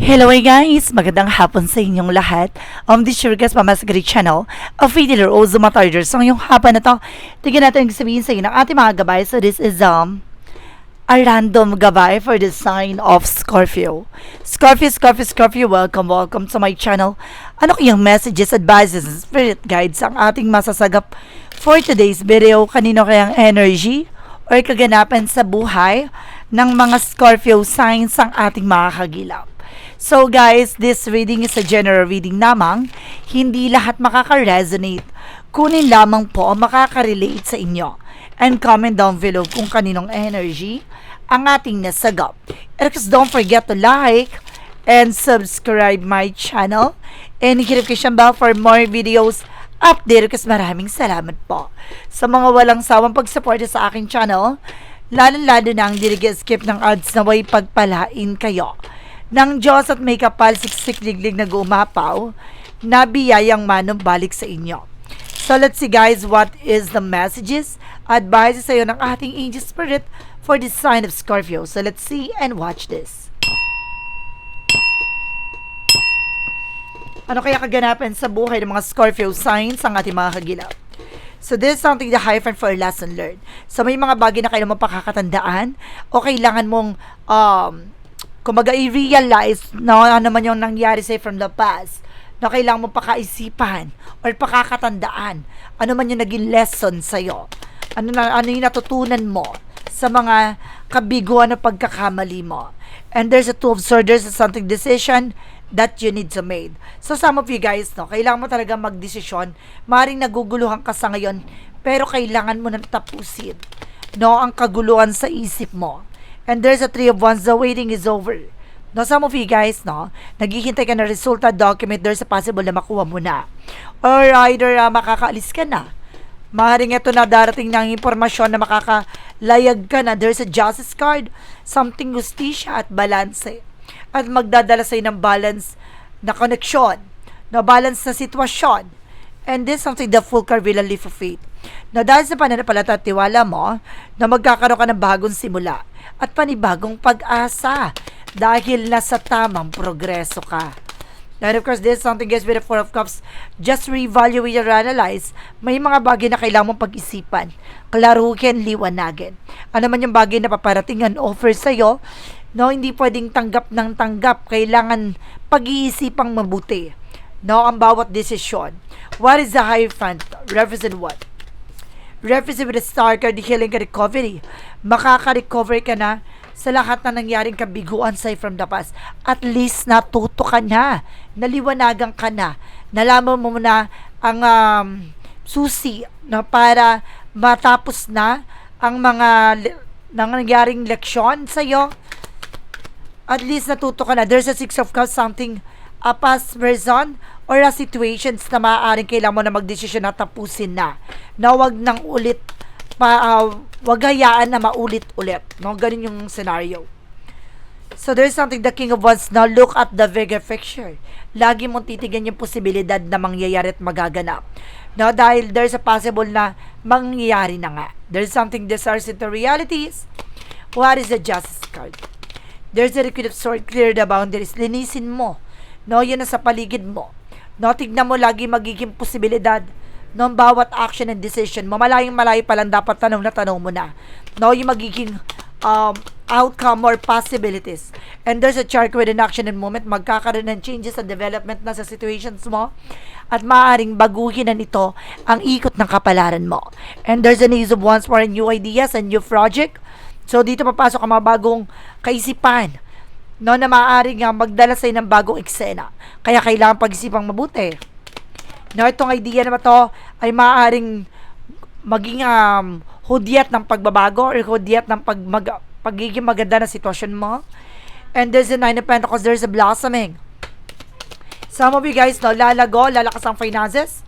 Hello guys! Magandang hapon sa inyong lahat. Um, this is your guest Mama's Great Channel of Fideler o Zumatarders. So ngayong hapon na to, tignan natin ang sabihin sa inyo ng ating mga gabay. So this is um, a random gabay for the sign of Scorpio. Scorpio, Scorpio, Scorpio, welcome, welcome to my channel. Ano kayang messages, advices, spirit guides ang ating masasagap for today's video? Kanino kayang energy or kaganapan sa buhay ng mga Scorpio signs ang ating mga kagilap? So guys, this reading is a general reading lamang. Hindi lahat makaka-resonate. Kunin lamang po ang makaka-relate sa inyo. And comment down below kung kaninong energy ang ating nasagap. And don't forget to like and subscribe my channel. And hit notification bell for more videos update kasi maraming salamat po sa mga walang sawang pagsuporta sa aking channel. Lalo-lalo na ang skip ng ads na way pagpalain kayo ng Diyos at may kapal siksik-liglig na gumapaw na biyayang manumbalik sa inyo. So let's see guys, what is the messages, advices sa iyo ng ating angel spirit for the sign of Scorpio. So let's see and watch this. Ano kaya kaganapan sa buhay ng mga Scorpio signs ang ating mga kagilap? So this is something the hyphen for lesson learned. So may mga bagay na kailangan mo pakakatandaan o kailangan mong um, kumbaga i-realize na ano man yung nangyari sa'yo from the past na kailangan mo pakaisipan or pakakatandaan ano man yung naging lesson sa'yo. Ano, na, ano yung natutunan mo sa mga kabiguan na pagkakamali mo. And there's a two of swords, there's a something decision that you need to make. So some of you guys, no, kailangan mo talaga magdesisyon. Maring naguguluhan ka sa ngayon, pero kailangan mo nang tapusin no, ang kaguluhan sa isip mo. And there's a three of wands, the waiting is over. No, some of you guys, no, naghihintay ka na resulta document, there's a possible na makuha mo na. Or either uh, makakaalis ka na. Maaaring ito na darating ng impormasyon na makakalayag ka na. There's a justice card, something justisya at balance. At magdadala sa'yo ng balance na koneksyon, na balance na sitwasyon. And this something the full card will leap of faith. Na dahil sa pananampalataya at tiwala mo, na magkakaroon ka ng bagong simula at panibagong pag-asa dahil nasa tamang progreso ka. And of course, this is something guys with the Four of Cups. Just reevaluate or analyze. May mga bagay na kailangan mong pag-isipan. Klaruhin, liwanagin. Ano man yung bagay na paparating offer sa'yo, no, hindi pwedeng tanggap ng tanggap. Kailangan pag-iisipang mabuti. No, ang bawat desisyon. What is the high front? Represent what? Represent with the star card, healing ka recovery. Makaka-recover ka na sa lahat na nangyaring kabiguan sa'yo from the past. At least natuto ka na, naliwanagan ka na, nalaman mo na ang um, susi na para matapos na ang mga nang nangyaring leksyon sa'yo. At least natuto ka na. There's a six of cups, something, a past person, or a situations na maaaring kailangan mo na magdesisyon na tapusin na. Na wag nang ulit pa, uh, wag hayaan na maulit-ulit. No? Ganun yung scenario. So there's something the King of Wands now look at the bigger picture. Lagi mong titigan yung posibilidad na mangyayari at magaganap. No, dahil there's a possible na mangyayari na nga. There's something desires into realities. What is the justice card? There's a liquid of sword, clear the boundaries. Linisin mo. No, yun na sa paligid mo. No, tignan mo lagi magiging posibilidad ng bawat action and decision mo, malayong malayo pa lang dapat tanong na tanong mo na. No, yung magiging um, outcome or possibilities. And there's a chart with an action and moment, magkakaroon ng changes and development na sa situations mo at maaaring baguhin na nito ang ikot ng kapalaran mo. And there's a need of once for new ideas and new project. So, dito papasok ang mga bagong kaisipan no, na maaaring nga magdala sa'yo ng bagong eksena. Kaya kailangan pag-isipang mabuti No, itong idea na to ay maaaring maging um, hudyat ng pagbabago or hudyat ng pag mag, pagiging maganda na sitwasyon mo. And there's a nine of pentacles, there's a blossoming. Some of you guys, no, lalago, lalakas ang finances.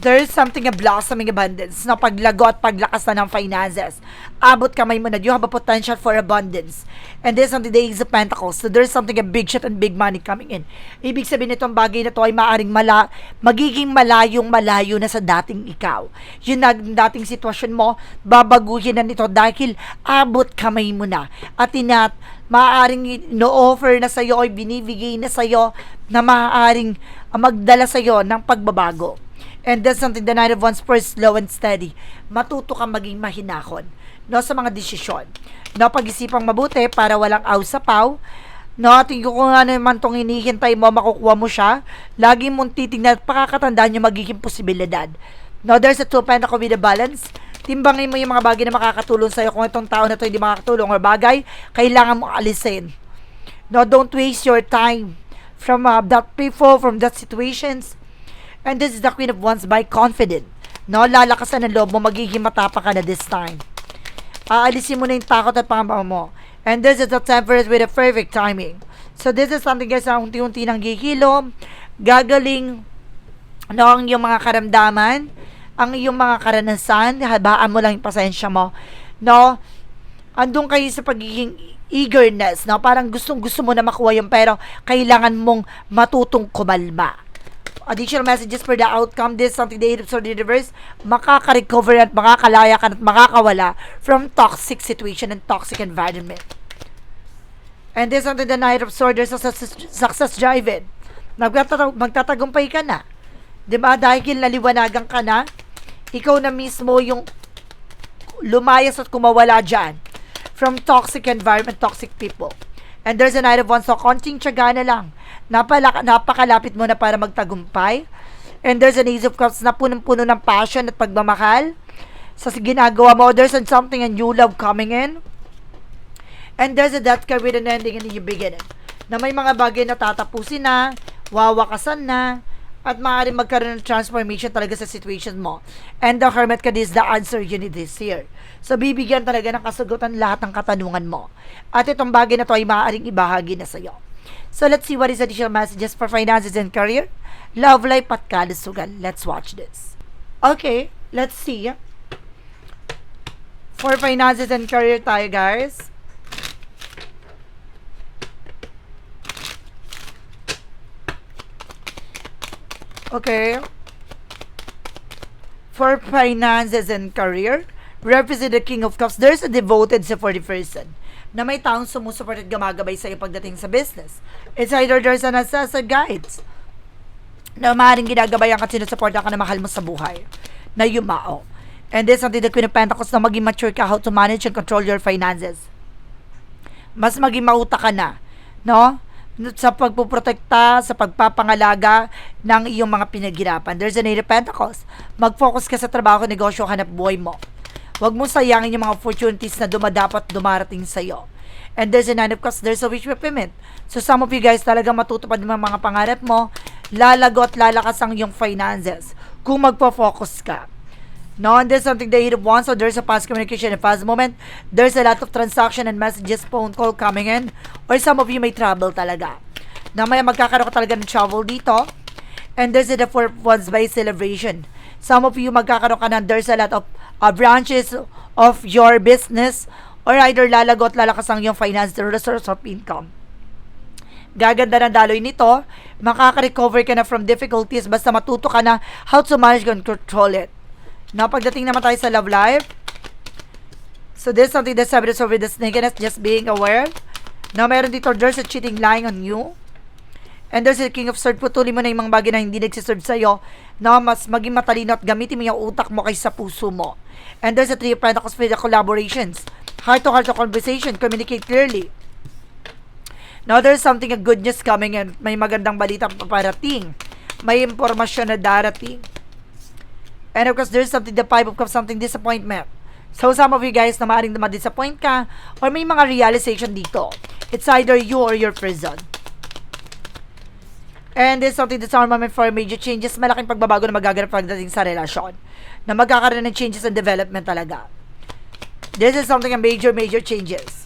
There is something a blossoming abundance na paglago at paglakas na ng finances. Abot kamay mo na, you have a potential for abundance. And there's something the Ace of Pentacles. So there's something a big shit and big money coming in. Ibig sabihin nitong bagay na to ay maaring mala, magiging malayong malayo na sa dating ikaw. Yun na dating sitwasyon mo, babaguhin na nito dahil abot kamay mo na. At tinat, maaaring no-offer na sa'yo o binibigay na sa'yo na maaaring magdala sa'yo ng pagbabago. And that's something the Nine of Wands first slow and steady. Matuto kang maging mahinahon no, sa mga desisyon. No, pag-isipang mabuti para walang aw sa paw. No, tingin ko kung ano man tong hinihintay mo, makukuha mo siya. Lagi mong titignan at pakakatandaan yung magiging posibilidad. No, there's a two pentacle with a balance. Timbangin mo yung mga bagay na makakatulong sa'yo. Kung itong tao na to hindi makakatulong or bagay, kailangan mo alisin. No, don't waste your time from uh, that people, from that situations. And this is the Queen of Wands by confident. No, lalakasan ng loob mo, magiging matapa ka na this time. Aalisin mo na yung takot at pangamba mo. And this is the temperance with a perfect timing. So this is something guys na unti-unti nang gigilom, gagaling, no, ang iyong mga karamdaman, ang iyong mga karanasan, habaan mo lang yung pasensya mo. No, andun kayo sa pagiging eagerness, no? Parang gustong gusto mo na makuha yung pero kailangan mong matutong kumalma. Additional messages for the outcome. This is something the Eight of Swords Universe makaka-recover at makakalaya ka at makakawala from toxic situation and toxic environment. And this is something the Knight of Swords, there's a success, success driven. Magtatag- magtatagumpay ka na. 'Di ba Dahil naliwanagan ka na, ikaw na mismo yung lumayas at kumawala dyan from toxic environment, toxic people. And there's a Knight of Wands, so konting tiyaga na lang. Napala, napakalapit mo na para magtagumpay. And there's an Ace of Cups na punong-puno ng passion at pagmamahal sa ginagawa mo. There's something a new love coming in. And there's a death card with an ending and a new beginning. Na may mga bagay na tatapusin na, wawakasan na, at maaaring magkaroon ng transformation talaga sa situation mo. And the Hermit card is the answer you need this year. So, bibigyan talaga ng kasagutan lahat ng katanungan mo. At itong bagay na to ay maaaring ibahagi na sa'yo. So, let's see what is additional messages for finances and career, love life at kalusugan. Let's watch this. Okay, let's see. For finances and career tayo, guys. Okay. For finances and career, represent the King of Cups. There's a devoted sa 40 person na may taong sumusuport at gumagabay sa iyo pagdating sa business. It's either there's an assessor guides na maaaring ginagabayan ka sinusuporta ka na mahal mo sa buhay na yumao. And this something the Queen of Pentacles na maging mature ka how to manage and control your finances. Mas maging mauta ka na, no? Sa pagpuprotekta, sa pagpapangalaga ng iyong mga pinaghirapan. There's an Eight of Pentacles. Mag-focus ka sa trabaho, negosyo, hanap buhay mo. Huwag mo sayangin yung mga opportunities na dumadapat dumarating sa iyo. And there's a Nine of Cups, there's a wish fulfillment. So some of you guys talaga matutupad ng mga pangarap mo, lalago at lalakas ang iyong finances kung magpo-focus ka. No, and there's something that you want, so there's a fast communication and fast moment. There's a lot of transaction and messages, phone call coming in. Or some of you may travel talaga. Na may magkakaroon ka talaga ng travel dito. And there's the four ones by celebration. Some of you magkakaroon ka ng there's a lot of uh, branches of your business or either lalago at lalakas ang iyong finance, the source of income. Gaganda ng daloy nito, makaka-recover ka na from difficulties basta matuto ka na how to manage and control it. Now, pagdating naman tayo sa love life, so this is something that's evidence over the snakiness, just being aware. Now, meron dito, there's a cheating lying on you. And there's a king of swords, putulin mo na yung mga bagay na hindi nagsiserve sa'yo, na mas maging matalino at gamitin mo yung utak mo kaysa puso mo. And there's a three of pentacles with the collaborations. Heart-to-heart conversation, communicate clearly. Now, there's something, a good news coming and may magandang balita paparating. May impormasyon na darating. And of course, there's something, the five of cups, something disappointment. So, some of you guys na maaaring ma-disappoint ka or may mga realization dito. It's either you or your person. And this is something that's armament for major changes. Malaking pagbabago na magaganap pagdating sa relasyon. Na magkakaroon ng changes and development talaga. This is something a major, major changes.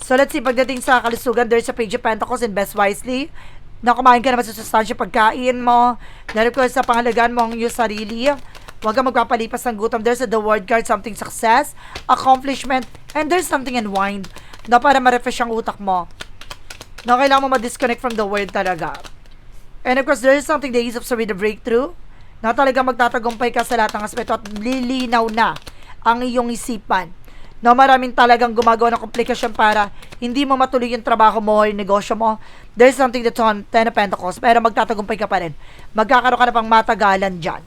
So, let's see, pagdating sa kalusugan, there's a page of pentacles and best wisely. Na kumain ka naman sa sustansya pagkain mo. Dahil ko sa pangalagaan mo ang iyong sarili. Huwag kang magpapalipas ng gutom. There's a the word card, something success, accomplishment, and there's something unwind na para ma-refresh ang utak mo. Na kailangan mo ma-disconnect from the world talaga. And of course, there is something that is of the breakthrough na talaga magtatagumpay ka sa lahat ng aspeto at lilinaw na ang iyong isipan na maraming talagang gumagawa ng komplikasyon para hindi mo matuloy yung trabaho mo o yung negosyo mo. There's something that's on Ten of Pentacles, pero magtatagumpay ka pa rin. Magkakaroon ka na pang matagalan dyan.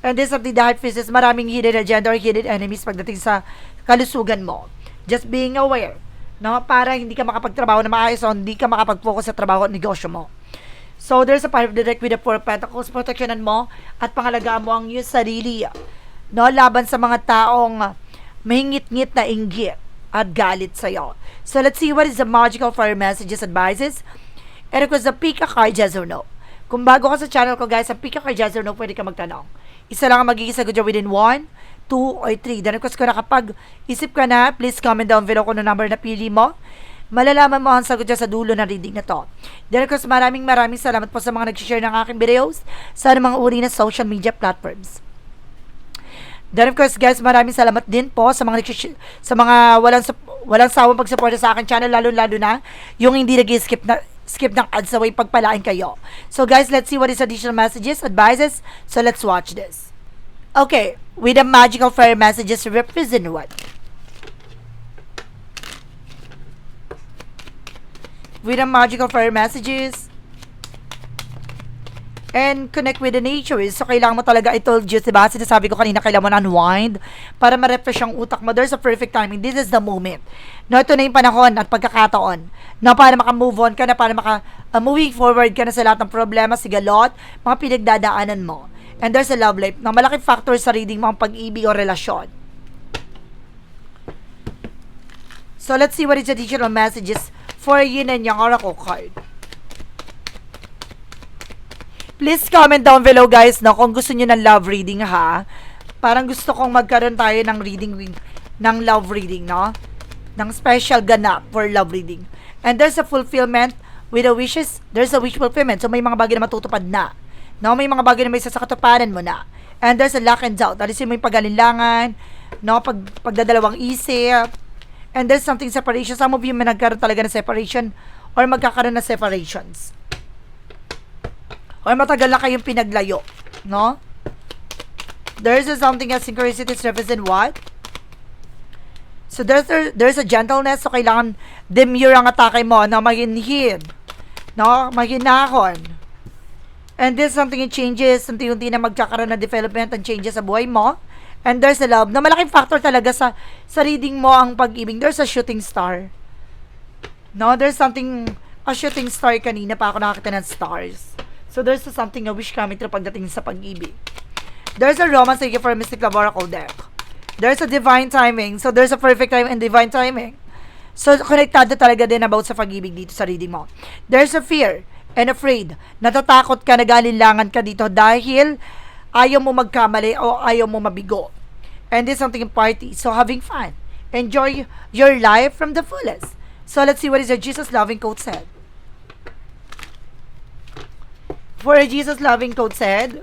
And this something the heart faces, maraming hidden agenda or hidden enemies pagdating sa kalusugan mo. Just being aware, no? Para hindi ka makapagtrabaho na maayos o hindi ka makapag-focus sa trabaho at negosyo mo. So, there's a the deck with the Four Pentacles, proteksyonan mo at pangalagaan mo ang iyong sarili. No, laban sa mga taong mahingit-ngit na inggit at galit sa'yo. So, let's see what is the magical fire messages, advices. And of course, the pick a card, yes or no. Kung bago ka sa channel ko, guys, ang pick a card, yes or no, pwede ka magtanong. Isa lang ang magiging sagot dyan within 1, 2, or 3. Then, of course, kung nakapag-isip ka na, please comment down below kung ano number na pili mo malalaman mo ang sagot dyan sa dulo ng reading na to. Then of course, maraming maraming salamat po sa mga nag-share ng aking videos sa mga uri na social media platforms. Then of course, guys, maraming salamat din po sa mga sa mga walang walang sawang pagsuporta sa akin channel lalo-lalo na yung hindi nag-skip na skip ng ads away pagpalain kayo. So guys, let's see what is additional messages, advices. So let's watch this. Okay, with the magical fire messages represent what? with the magical fire messages and connect with the nature. So, kailangan mo talaga, I told you, diba? Sinasabi ko kanina, kailangan mo unwind para ma-refresh ang utak mo. There's a perfect timing. This is the moment. No, ito na yung panahon at pagkakataon na para maka-move on ka na, para maka, uh, moving forward ka na sa lahat ng problema, sigalot, mga pinagdadaanan mo. And there's a love life na malaking factor sa reading mo ang pag-ibig o relasyon. So, let's see what is the additional messages for yin and yang oracle card. Please comment down below guys no kung gusto niyo ng love reading ha. Parang gusto kong magkaroon tayo ng reading ng love reading no. Ng special ganap for love reading. And there's a fulfillment with the wishes. There's a wish fulfillment. So may mga bagay na matutupad na. No, may mga bagay na may sasakatuparan mo na. And there's a lock and doubt. Alisin mo yung pagalinlangan, no, pag, pagdadalawang isip, and there's something separation. Some of you may nagkaroon talaga ng separation or magkakaroon ng separations. Or matagal na kayong pinaglayo. No? There's a something as synchronicities represent what? So there's a, there's a gentleness. So kailangan demure ang atake mo na maginhin. No? Maginahon. And there's something that changes. Unti-unti na magkakaroon ng development and changes sa buhay mo. And there's a love na malaking factor talaga sa sa reading mo ang pag-ibig. There's a shooting star. No, there's something a shooting star kanina pa ako nakakita ng stars. So there's a something a wish true pagdating sa pag-ibig. There's a romance you for Mystic Love Oracle deck. There's a divine timing. So there's a perfect time and divine timing. So konektado talaga din about sa pag-ibig dito sa reading mo. There's a fear and afraid. Natatakot ka, nagalinlangan ka dito dahil ayaw mo magkamali o ayaw mo mabigo. And this is something party. So having fun. Enjoy your life from the fullest. So let's see what is your Jesus loving quote said. For Jesus loving quote said,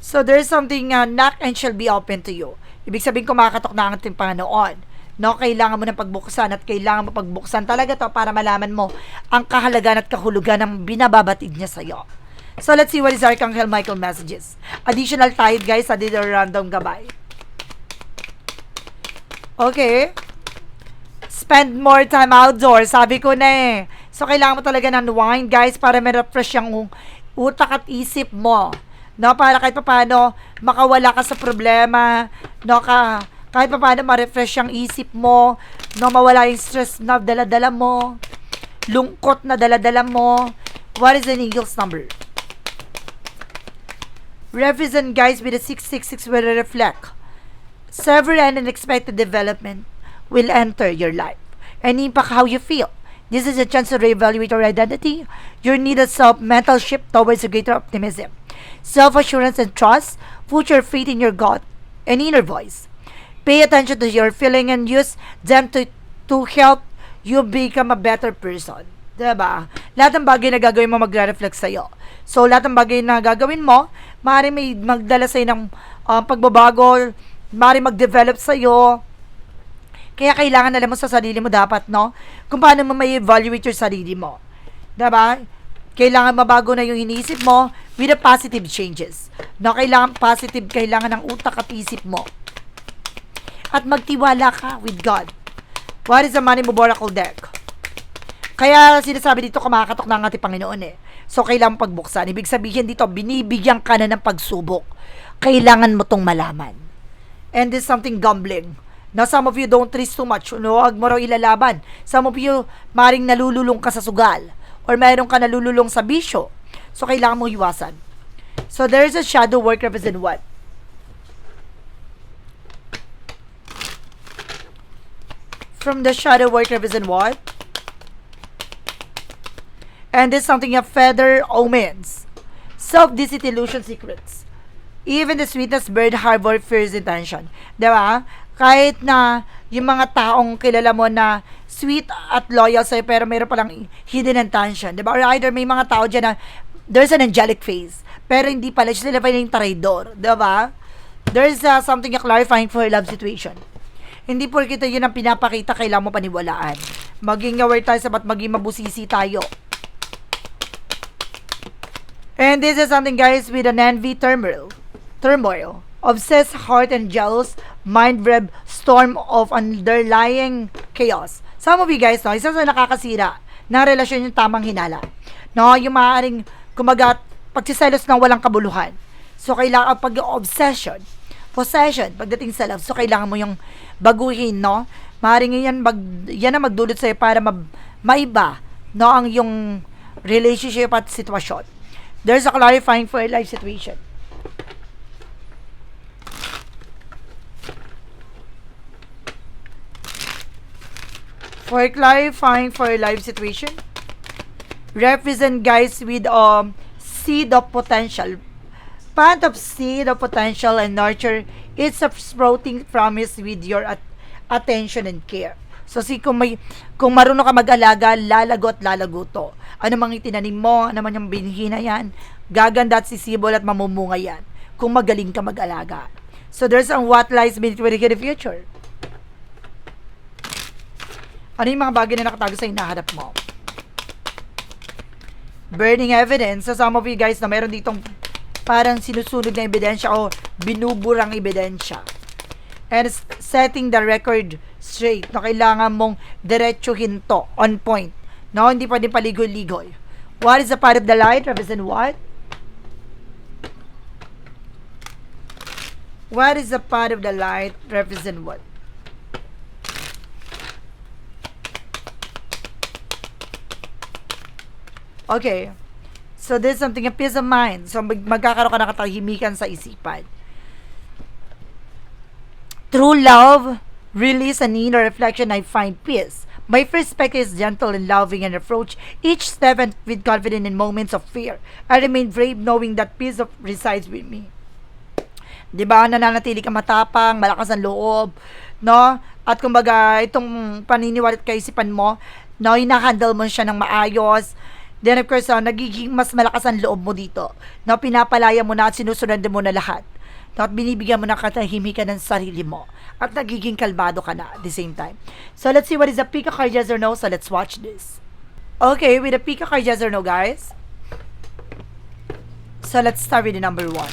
So there's something uh, knock and shall be open to you. Ibig sabihin kumakatok na ang ating Panginoon. No, kailangan mo ng pagbuksan at kailangan mo pagbuksan talaga to para malaman mo ang kahalagan at kahulugan ng binababatid niya sa iyo. So, let's see what is Archangel Michael messages. Additional tide, guys, sa dito random gabay. Okay. Spend more time outdoors. Sabi ko na eh. So, kailangan mo talaga ng wine, guys, para ma-refresh yung utak at isip mo. No, para kahit paano makawala ka sa problema, no, ka, kahit paano ma-refresh yung isip mo, no, mawala yung stress na dala-dala mo, lungkot na dala-dala mo. What is the eagle's number? represent guys with a 666 will reflect. Several and unexpected development will enter your life and impact how you feel. This is a chance to reevaluate your identity, your need of self mental shift towards a greater optimism, self assurance and trust, put your faith in your God and inner voice. Pay attention to your feeling and use them to, to help you become a better person. Diba? Lahat ng bagay na gagawin mo magre-reflect sa'yo. So, lahat ng bagay na gagawin mo, maaari may magdala sa'yo ng um, pagbabago, maaari mag-develop sa'yo. Kaya kailangan alam mo sa sarili mo dapat, no? Kung paano mo may evaluate your sarili mo. Diba? Kailangan mabago na yung iniisip mo with the positive changes. No, kailangan positive, kailangan ng utak at isip mo. At magtiwala ka with God. What is the money mo oracle deck? Kaya sinasabi dito, kumakatok na ang ating Panginoon eh. So, kailangan pagbuksan. Ibig sabihin dito, binibigyan ka na ng pagsubok. Kailangan mo tong malaman. And this is something gambling. Now, some of you don't risk too much. No, huwag mo raw ilalaban. Some of you, maring nalululong ka sa sugal. Or mayroon ka nalululong sa bisyo. So, kailangan mo iwasan. So, there is a shadow work represent what? From the shadow work represent what? And this is something of feather omens. Self-deceit illusion secrets. Even the sweetest bird harbor fears intention. Diba? Kahit na yung mga taong kilala mo na sweet at loyal sa'yo pero mayroon palang hidden intention. Diba? Or either may mga tao dyan na there's an angelic face pero hindi pala sila pala yung traidor. Diba? There's uh, something na clarifying for a love situation. Hindi porkita yun ang pinapakita, kailangan mo paniwalaan. Maging aware tayo sa ba't maging mabusisi tayo. And this is something guys with an envy turmoil. Turmoil. Obsessed heart and jealous mind web storm of underlying chaos. Some of you guys, no, isa sa nakakasira ng relasyon yung tamang hinala. No, yung maaaring kumagat pagsiselos ng walang kabuluhan. So, kailangan pag-obsession, possession, pagdating sa love. So, kailangan mo yung baguhin, no? Maaaring yan, mag, yan ang magdulot sa'yo para ma, maiba, no, ang yung relationship at sitwasyon. There's a clarifying for a life situation. For clarifying for life situation, represent guys with um seed of potential. Plant of seed of potential and nurture its a sprouting promise with your at- attention and care. So si kung may kung marunong ka mag-alaga, lalago at lalago to. Ano mang itinanim mo, ano man yung binhi na yan, gaganda at sisibol at mamumunga yan. Kung magaling ka mag-alaga. So there's a what lies beneath the future. Ano yung mga bagay na nakatago sa hinahanap mo? Burning evidence. So some of you guys na meron ditong parang sinusunog na ebidensya o binuburang ebidensya. And setting the record straight na kailangan mong diretsuhin to, on point. No, hindi pwede paligoy-ligoy. What is the part of the light? Represent what? What is the part of the light? Represent what? Okay. So, there's something, a peace of mind. So, mag- magkakaroon ka ng katahimikan sa isipan. True love, release an inner reflection, I find peace. My perspective is gentle and loving and approach each step and with confidence in moments of fear. I remain brave knowing that peace of resides with me. 'Di ba? Nananatili ka matapang, malakas ang loob, no? At kumbaga, itong paniniwala at kaisipan mo, no, hinahandle mo siya ng maayos. Then of course, uh, nagiging mas malakas ang loob mo dito. No, pinapalaya mo na at sinusunod mo na lahat. No, at binibigyan mo ng katahimikan ng sarili mo. At nagiging kalmado ka na at the same time. So let's see what is the Pika card yes or no. So let's watch this. Okay, with the Pika card yes or no, guys. So let's start with the number one.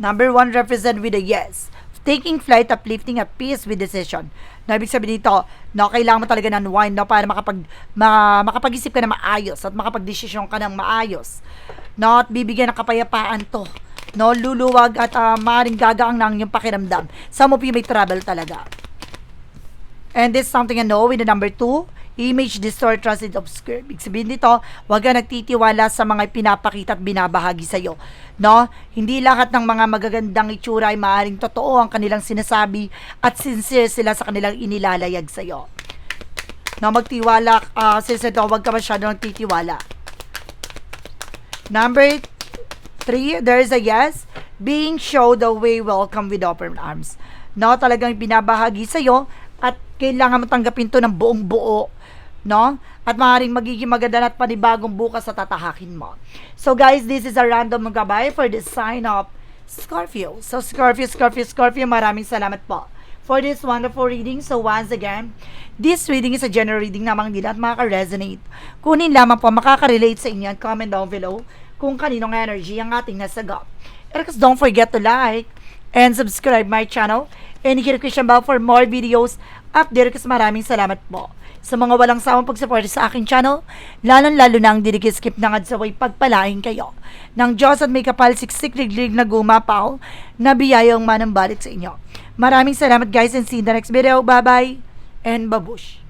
Number one represent with a yes. Taking flight, uplifting, at peace with decision. Na ibig sabihin dito, na kailangan mo talaga ng unwind no, para makapag, ma, makapag-isip ka na maayos at makapag-desisyon ka ng maayos. No, at bibigyan ng kapayapaan to. No, luluwag at uh, maaaring gagaang ng yung pakiramdam. Some of you may travel talaga. And this is something I know with the number two, image distort trusted obscure. Ibig sabihin dito, huwag ka nagtitiwala sa mga pinapakita at binabahagi sa'yo. No? Hindi lahat ng mga magagandang itsura ay maaaring totoo ang kanilang sinasabi at sincere sila sa kanilang inilalayag sa'yo. No, magtiwala, uh, since ito, huwag ka masyado nagtitiwala. Number three, there is a yes, being showed the way welcome with open arms. No, talagang binabahagi sa'yo at kailangan mo tanggapin to ng buong buo, no? At maaaring magiging maganda at panibagong bukas sa tatahakin mo. So guys, this is a random gabay for the sign of Scorpio. So Scorpio, Scorpio, Scorpio, maraming salamat po for this wonderful reading. So once again, this reading is a general reading namang nila at makaka-resonate. Kunin lamang po makaka-relate sa inyo at comment down below kung kaninong energy ang ating nasagap. And because don't forget to like and subscribe my channel and hit the question bell for more videos update kasi maraming salamat po sa mga walang sawang pagsuporta sa aking channel, lalong-lalo na ang skip ng adsaway pagpalain kayo. Ng Diyos at may kapal siksik-liglig na gumapaw na biyayang manambalit sa inyo. Maraming salamat guys and see you in the next video. Bye-bye and babush!